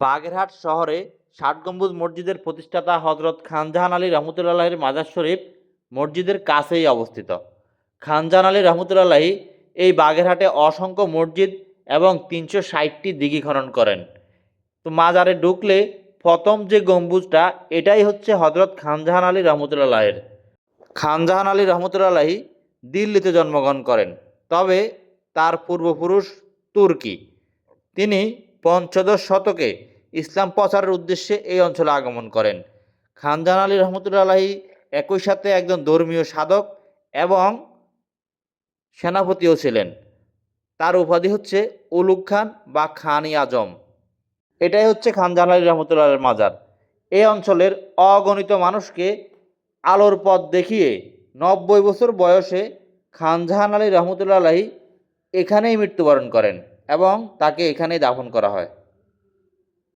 বাগেরহাট শহরে ষাট গম্বুজ মসজিদের প্রতিষ্ঠাতা হজরত খানজাহান আলী রহমতুল্লাহের মাজার শরীফ মসজিদের কাছেই অবস্থিত। খানজাহান আলী রহমতুল্লাহি এই বাগেরহাটে অসংখ্য মসজিদ এবং তিনশো ষাটটি দিঘি খনন করেন। তো মাজারে ঢুকলে প্রথম যে গম্বুজটা, এটাই হচ্ছে হজরত খানজাহান আলী রহমতুল্লাহের। খানজাহান আলী রহমতুল্লাহি দিল্লিতে জন্মগ্রহণ করেন। তবে তার পূর্বপুরুষ তুর্কি। তিনি পঞ্চদশ শতকে ইসলাম প্রচারের উদ্দেশ্যে এই অঞ্চলে আগমন করেন। খানজান আলী রহমতুল্লা রহমতুল্লাহি একই সাথে একজন ধর্মীয় সাধক এবং সেনাপতিও ছিলেন। তার উপাধি হচ্ছে উলুক খান বা খান ই আজম। এটাই হচ্ছে খানজান আলী রহমতুল্লাহের মাজার। এই অঞ্চলের অগণিত মানুষকে আলোর পথ দেখিয়ে নব্বই বছর বয়সে খানজাহান আলী রহমতুল্লাহি এখানেই মৃত্যুবরণ করেন। এবং তাকে এখানেই দাফন করা হয়।